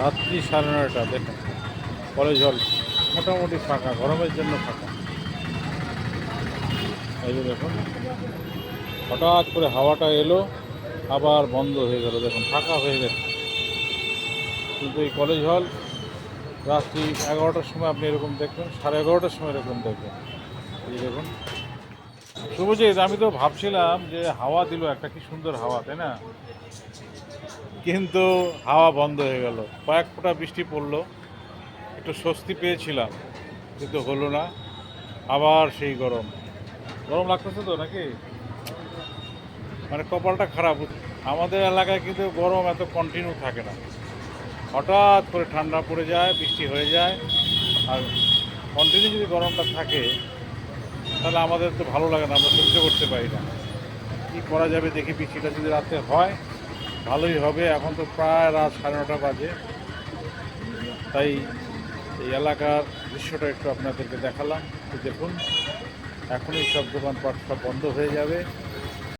রাত্রি সাড়ে নয়টা, দেখুন। কলেজ হল মোটামুটি ফাঁকা, গরমের জন্য ফাঁকা। এই যে দেখুন, হঠাৎ করে হাওয়াটা এলো, আবার বন্ধ হয়ে গেল, দেখুন, ফাঁকা হয়ে গেছে। কিন্তু এই কলেজ হল রাত্রি এগারোটার সময় আপনি এরকম দেখবেন, সাড়ে এগারোটার সময় এরকম দেখবেন। এই দেখুন শুভজিৎ, আমি তো ভাবছিলাম যে হাওয়া দিল একটা, কি সুন্দর হাওয়া, তাই না? কিন্তু হাওয়া বন্ধ হয়ে গেল। কয়েক ফোঁটা বৃষ্টি পড়ল, একটু স্বস্তি পেয়েছিলাম, কিন্তু হলো না। আবার সেই গরম। গরম লাগতেছে তো নাকি? মানে কপালটা খারাপ। আমাদের এলাকায় কিন্তু গরম এত কন্টিনিউ থাকে না। হঠাৎ করে ঠান্ডা পড়ে যায়, বৃষ্টি হয়ে যায়। আর কন্টিনিউ যদি গরমটা থাকে তাহলে আমাদের তো ভালো লাগে না, আমরা সহ্য করতে পারি না। কী করা যাবে দেখি, বৃষ্টিটা যদি রাতে হয়, ভালোই হবে। এখন তো প্রায় রাত সাড়ে নটা বাজে। তাই এই এলাকার দৃশ্যটা একটু আপনাদেরকে দেখালাম। দেখুন। এখনই সব দোকানপাট সব বন্ধ হয়ে যাবে।